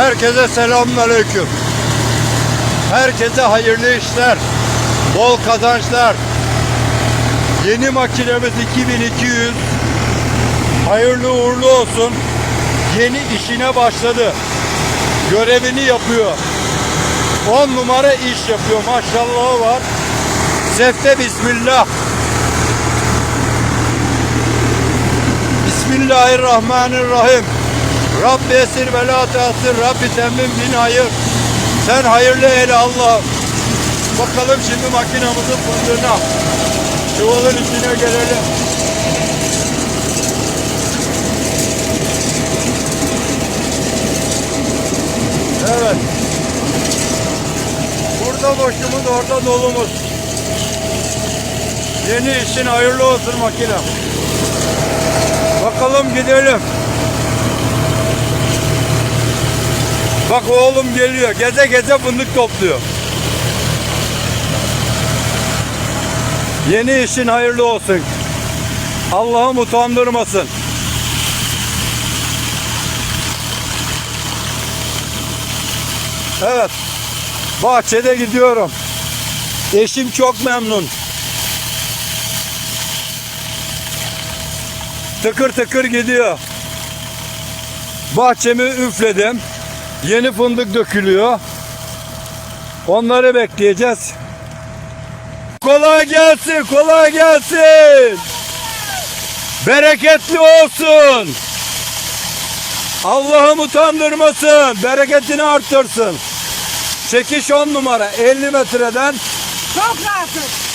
Herkese selamünaleyküm. Herkese hayırlı işler, bol kazançlar. Yeni makinemiz 2200. Hayırlı uğurlu olsun. Yeni işine başladı. Görevini yapıyor. 10 numara iş yapıyor. Maşallahı var. Sefte bismillah. Bismillahirrahmanirrahim. Rabbi esir ve la teasir. Rabbi temmim bin hayır. Sen hayırlı eyle Allah. Bakalım şimdi makinamızın fındığına. Çuvalın içine gelelim. Evet. Burada boşumuz, orada dolumuz. Yeni işin hayırlı olsun makine. Bakalım gidelim. Bak oğlum geliyor. Geze geze fındık topluyor. Yeni işin hayırlı olsun. Allah'ım utandırmasın. Evet. Bahçede gidiyorum. Eşim çok memnun. Tıkır tıkır gidiyor. Bahçemi üfledim. Yeni fındık dökülüyor. Onları bekleyeceğiz. Kolay gelsin, kolay gelsin. Bereketli olsun. Allah'ım utandırmasın, bereketini arttırsın. Çekiş 10 numara 50 metreden Çok rahatım.